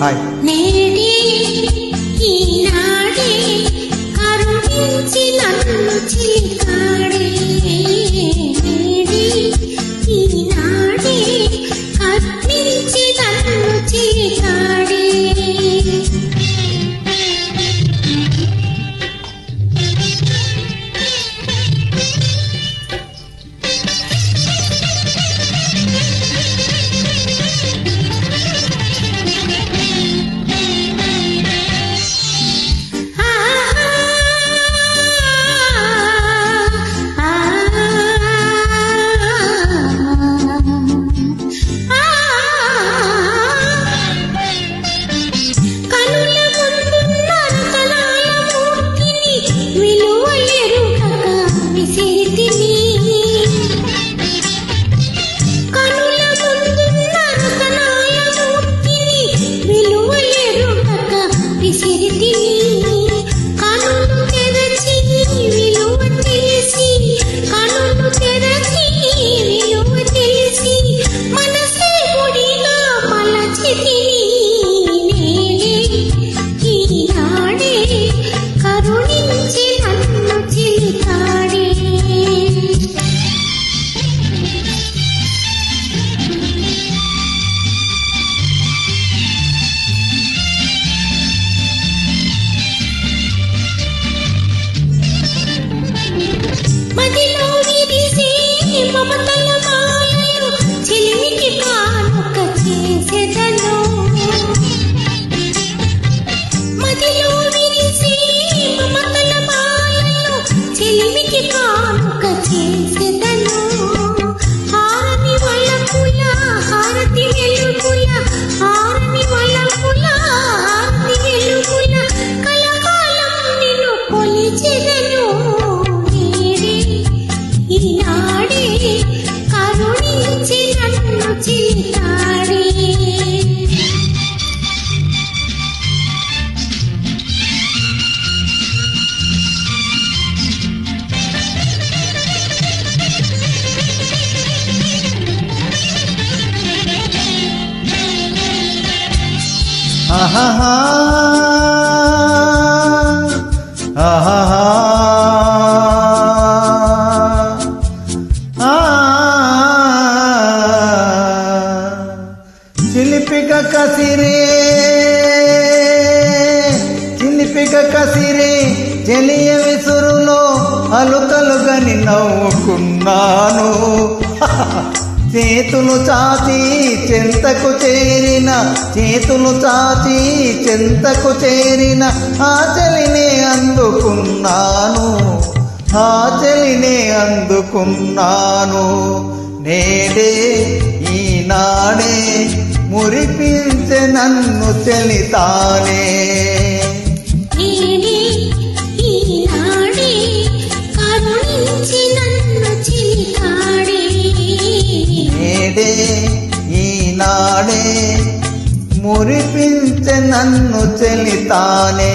Hi. ఈనాడే కరుణించి నన్ను ఆహా ఆహా చిలిపిక కసిరే. చిలిపిక కసిరే. చెలియ విసురులో అలుకలుగా నిన్నవుకున్నాను చేతులు చాచి చెంతకు చేరిన చేతులు చాచి చెంతకు చేరిన ఆచలినే అందుకున్నాను ఆచలినే అందుకున్నాను. నేడే ఈనాడే మురిపించే నన్ను చెలితానే. ఈనాడే మురిపించే నన్ను చెలితానే.